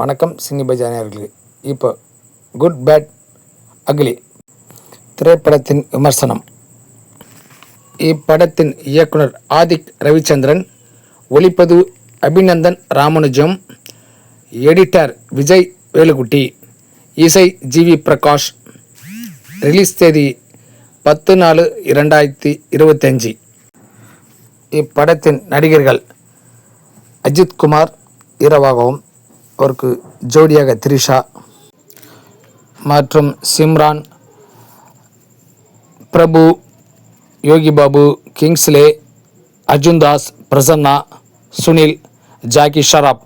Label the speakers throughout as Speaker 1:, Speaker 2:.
Speaker 1: வணக்கம் சினி பஜானியர்களுக்கு இப்போ good bad ugly திரைப்படத்தின் விமர்சனம். இப்படத்தின் இயக்குனர் ஆதிக் ரவிச்சந்திரன் ஒளிப்பதிவு அபிநந்தன் ராமனுஜம் எடிட்டர் விஜய் வேலுக்குட்டி இசை ஜிவி பிரகாஷ். ரிலீஸ் தேதி பத்து நாலு இரண்டாயிரத்தி இருபத்தஞ்சி. இப்படத்தின் நடிகர்கள் அஜித் குமார் இரவாகவும் அவருக்கு ஜோடியாக த்ரிஷா மற்றும் சிம்ரான் பிரபு யோகி பாபு கிங்ஸ்லே அர்ஜுன்தாஸ் பிரசன்னா சுனில் ஜாக்கி ஷராப்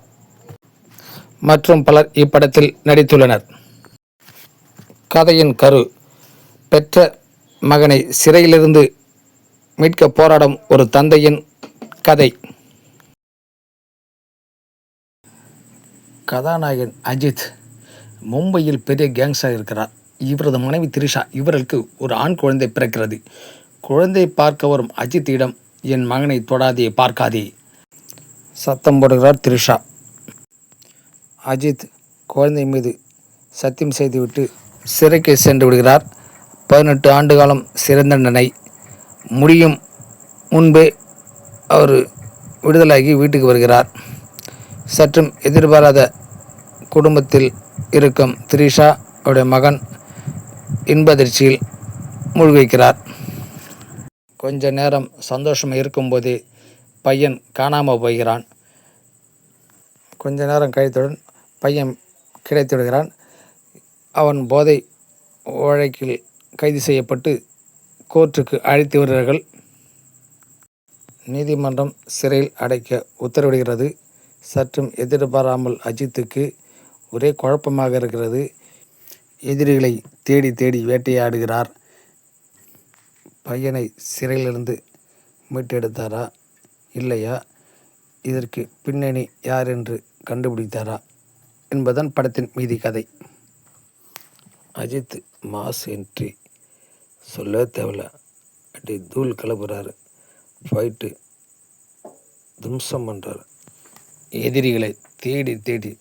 Speaker 1: மற்றும் பலர் இப்படத்தில் நடித்துள்ளனர். கதையின் கரு பெற்ற மகனை சிறையிலிருந்து மீட்க போராடும் ஒரு தந்தையின் கதை. கதாநாயகன் அஜித் மும்பையில் பெரிய கேங்ஸாக இருக்கிறார். இவரது மனைவி திரிஷா இவர்களுக்கு ஒரு ஆண் குழந்தை பிறக்கிறது. குழந்தை பார்க்க வரும் அஜித்திடம் என் மகனை தொடாதே பார்க்காதே. சத்தம் போடுகிறார் திரிஷா. அஜித் குழந்தை மீது சத்தியம் செய்துவிட்டு சிறைக்கு சென்று விடுகிறார். பதினெட்டு ஆண்டு காலம் சிறை தண்டனை முடியும் முன்பே அவர் விடுதலாகி வீட்டுக்கு வருகிறார். சற்றும் எதிர்பாராத குடும்பத்தில் இருக்கும் திரிஷா அவருடைய மகன் இன்பதிர்ச்சியில் மூழ்கிக்கிறார் கொஞ்ச நேரம் சந்தோஷம் இருக்கும்போதே பையன் காணாமல் போகிறான். கொஞ்ச நேரம் கழித்துடன் பையன் கிடைத்து விடுகிறான். அவன் போதை வழக்கில் கைது செய்யப்பட்டு கோர்ட்டுக்கு அழைத்து வருகிறார்கள். நீதிமன்றம் சிறையில் அடைக்க உத்தரவிடுகிறது. சற்றும் எதிர்பாராமல் அஜித்துக்கு ஒரே குழப்பமாக இருக்கிறது. எதிரிகளை தேடி தேடி வேட்டையாடுகிறார். பையனை சிறையிலிருந்து மீட்டெடுத்தாரா? இல்லையா? இதற்கு பின்னணி யார் என்று கண்டுபிடித்தாரா? என்பதுதான் படத்தின் மீதி கதை. அஜித் மாஸ் என்ட்ரி சொல்ல தேவையில்ல. அப்படி தூள் கிளப்புறாரு. ஃபைட்டு தும்சம் பண்ணுறாரு எதிரிகளை தேடி தேடி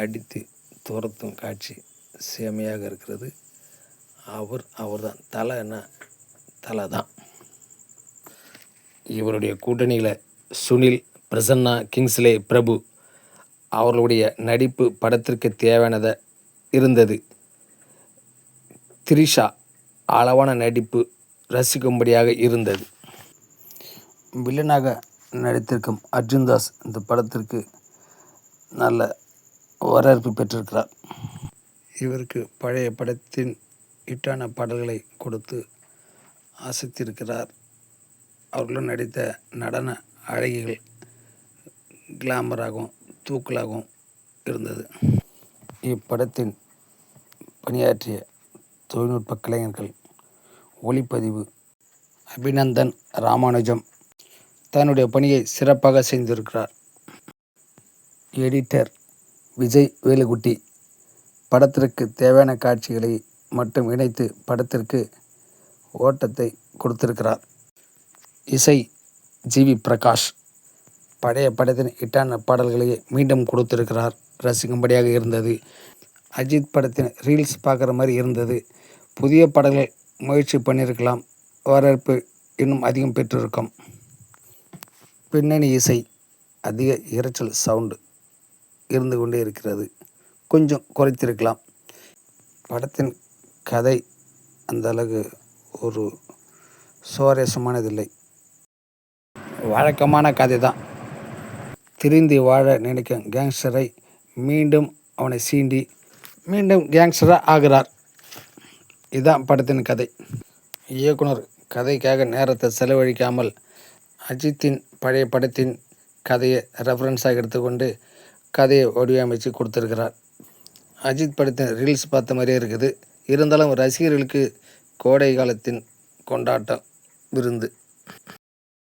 Speaker 1: அடித்து துரத்தும் காட்சி செமையாக இருக்கிறது. அவர் அவர் தான் என்ன? தலை தான் இவருடைய கூட்டணியில் சுனில் பிரசன்னா கிங்ஸ்லே பிரபு அவர்களுடைய நடிப்பு படத்திற்கு தேவையானதை இருந்தது. திரிஷா அளவான நடிப்பு ரசிக்கும்படியாக இருந்தது. வில்லனாக நடித்திருக்கும் அர்ஜுன்தாஸ் இந்த படத்திற்கு நல்ல வரவேற்பு பெற்றிருக்கிறார். இவருக்கு பழைய படத்தின் ஹிட்டான பாடல்களை கொடுத்து ஆசித்திருக்கிறார் அவர்களும் நடித்த நடன அழகிகள் கிளாமராகவும் தூக்கலாகவும் இருந்தது. இப்படத்தின் பணியாற்றிய தொழில்நுட்ப கலைஞர்கள் ஒளிப்பதிவு அபிநந்தன் ராமானுஜம் தன்னுடைய பணியை சிறப்பாக செய்திருக்கிறார். எடிட்டர் விஜய் வேலுக்குட்டி படத்திற்கு தேவையான காட்சிகளை மட்டும் இணைத்து படத்திற்கு ஓட்டத்தை கொடுத்திருக்கிறார். இசை ஜிவி பிரகாஷ் பழைய படத்தின் இட்டான பாடல்களையே மீண்டும் கொடுத்திருக்கிறார். ரசிக்கும்படியாக இருந்தது. அஜித் படத்தின் ரீல்ஸ் பார்க்குற மாதிரி இருந்தது. புதிய பாடல்கள் முயற்சி பண்ணியிருக்கலாம். வரவேற்பு இன்னும் அதிகம் பெற்றிருக்கும். பின்னணி இசை அதிக இரைச்சல் சவுண்டு. இருந்து கொண்டே இருக்கிறது. கொஞ்சம் குறைத்திருக்கலாம். படத்தின் கதை அந்த அளவு ஒரு சுவாரஸ்யமானதில்லை. வழக்கமான கதை தான். திருந்தி வாழ நினைக்கும் கேங்ஸ்டரை மீண்டும் அவனை சீண்டி மீண்டும் கேங்ஸ்டராக ஆகிறார். இதுதான் படத்தின் கதை. இயக்குனர் கதைக்காக நேரத்தை செலவழிக்காமல் அஜித்தின் பழைய படத்தின் கதையை ரெஃபரன்ஸாக எடுத்துக்கொண்டு கதையை வடிவமைச்சு கொடுத்துருக்கிறார். அஜித் படத்தின் ரீல்ஸ் பார்த்த மாதிரியே இருக்குது. இருந்தாலும் ரசிகர்களுக்கு கோடை காலத்தின் கொண்டாட்டம் விருந்து.